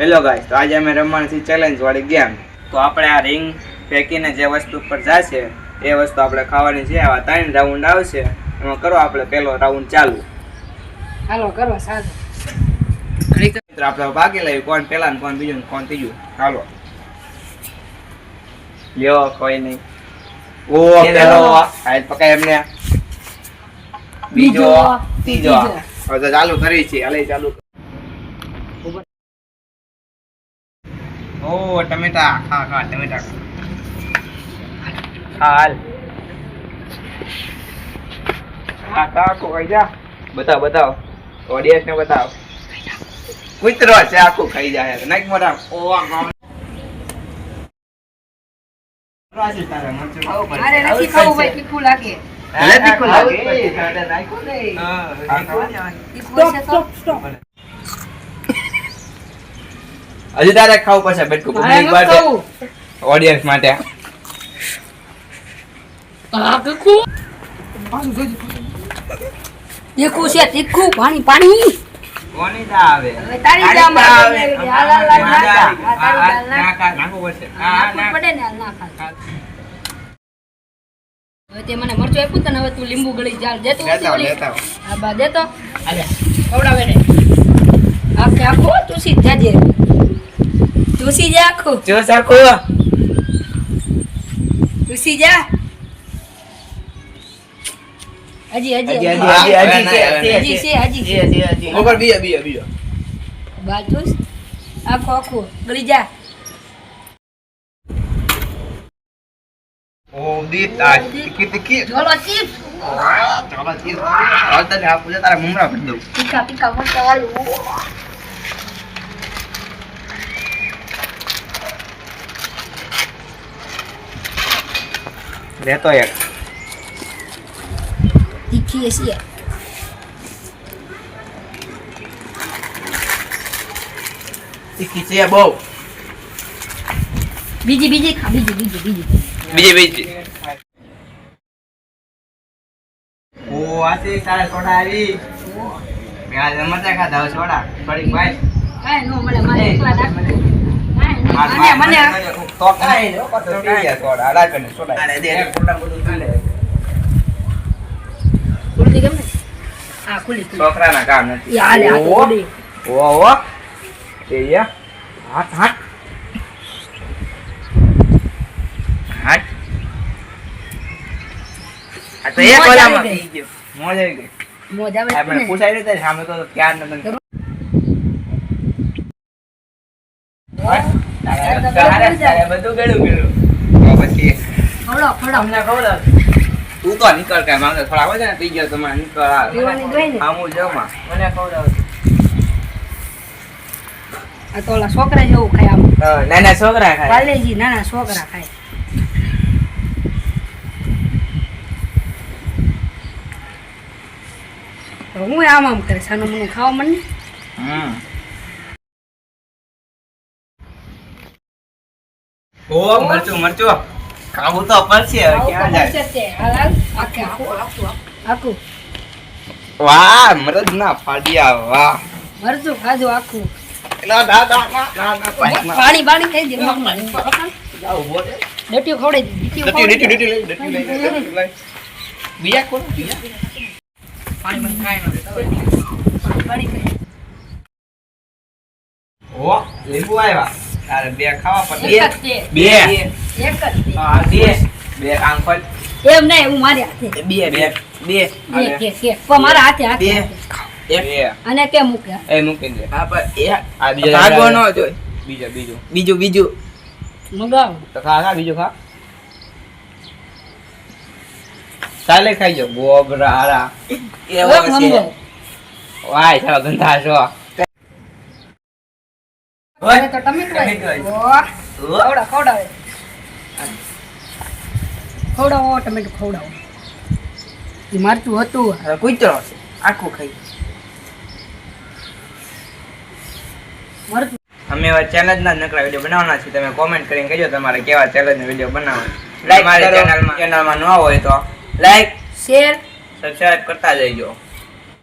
Hello guys તો આજે અમે રમવાની છે ચેલેન્જ વાળી ગેમ તો આપણે આ રિંગ ફેંકીને જે વસ્તુ પર જશે એ વસ્તુ આપણે ખાવાની છે. આવા ત્રણ રાઉન્ડ આવશે. એમાં કરો આપણે પહેલો રાઉન્ડ ચાલુ. હાલો કરો સારું. મિત્રો આપણે ભાગી લઈએ. કોણ પહેલા ને કોણ બીજું કોણ ત્રીજું? હાલો. લ્યો કોઈ નહીં. ઓ પેલો. હાલ પકાય એમને. બીજો. ત્રીજો. હવે ચાલુ કરી છે. હાલે ચાલુ. ઓ ટમેટા. ખા ખા ટમેટા. હાલ. ખા ખાઈ જા. બતાવ બતાવ. ઓડિયન્સ ને બતાવ. કૂતરો છે આખું ખાઈ જાય નાખ મોટા ઓ આ ગામ રાજુ તારે મરચું ખાવું પડે. મારે નથી ખાવું ભાઈ તીખું લાગે. ભલે તીખું લાગે. તારે સ્ટોપ નહીં. હા, નાખ્યું નહીં. તીખું હશે તો હજી તારે ખાવું પડશે બેટકું પબ્લિક માટે. ઓડિયન્સ માટે તીખું છે તીખું પાણી પાણી. કોની દા આવે? તારી તારી દા દા આવે. હાલ, હાલ, હાલ, હા, નાખ. હા, હા, તારી હા, દા નાખ. નાખ, હા, નાખવું પડશે. હા, હા, પડે ને હાલ, નાખ, હવે તે મને મરચું આપ્યું તને હવે તું લીંબુ ગળી જાળ દેતો લેતા આવો, લેતા આવો. હા બા દેતો. ખવડાવે ને. આખે આખું તું સીધા જાજે તુસી જા આખું જો સરખું. તુસી જા હજી હજી હજી, હજી હજી, હજી, હજી, હજી છે હજી ઉપર બીજો, બીજો, બીજો. બાજુસ આખું આખું ગળી જા ઓ, દીપ, આ તીખી, તીખી. જોલો ચીપ ચાલો, ચીઝ. હાલ તને આપું છે, તારા મમરા ભરી દઉં. તીખા તીખા લેતો એક છે બહુ બીજી બીજી ખા બીજી બીજી બીજી બીજી બીજી ઓ આથી તારે સોડા આવી. મેં આજે મજા ખાધા હવે સોડા. થોડીક ભાઈ. કાંઈ નો મળે મારે એકલા. માર, મને મને તો કાંઈ સોડા, બધું ખુલ્લી ખુલ્લી કામ નથી આ ખુલ્લી. ઓ, ઓ. હાથ, હાથ. હાથ. આ તો એક આવી ઓલામાં ગઈ. મોજ આવી ગઈ. મોજ આવે આપણે પૂછાઈ પૂછાય નહીં સામે તો ક્યાર ન તને તારે- તારે- તારે બધું ગળું ગળું. તો પછી? ખવડાવો, ખવડાવો. તું તો નીકળ કાંઈ માંગે થોડા આવે છે ને પી ગયો તમારે નીકળ આ પીવાની જમા. મને. આમું આ તો ઓલા છોકરા જેવું ખાય આમ. નાના છોકરા ખાય. પાર્લેજી નાના છોકરા ખાય. હું આમ આમ કરે સાનું મને ખાવા મને હમ. ઓ મરચું મરચું. ખાવું તો પડશે હવે ક્યાં જાય? વાહ મરજ ના ફાડ્યા વાહ. મરચું ખાધું આખું. પાણી પાણી થઈ જાય બીજા કોણ બીજા. પાણી પાણી લીંબુ આવ્યા તારે બે ખાવા પડે. બે. બે. એક જ હા બે. બે કામ પર એમ નહીં હું મારી હાથે. બે બે. બે. કે કે કો મારા હાથે હાથે બે. અને કે મૂકે. એ મૂકી દે. હા પર એ આ બીજો ભાગવો નો ન બીજો બીજો. બીજો બીજું. મગાવ. તો ખા ખા બીજો ખા. ચાલે ખાઈ જાઓ ગોગરા હારા એવો છે. વાય ચાલો ગંધા છો. હવે તો ટમેટું આવી ટમેટું ગયું. વાહ. ખવડાવ ખવડાવે. ખવડાવો ટમેટું ખવડાવો. એ મારતું હતું. હવે કૂતરો છે. આખું ખાઈ. મરતું. અમે એવા ચેલેન્જ ના નકરા વીડિયો બનાવવાના છીએ. તમે કોમેન્ટ કરીને કહેજો તમારે કેવા ચેલેન્જ વીડિયો બનાવવા લાઈક મારી. ચેનલમાં ચેનલમાં ન હોય તો લાઈક શેર સબસ્ક્રાઇબ કરતા જઈજો.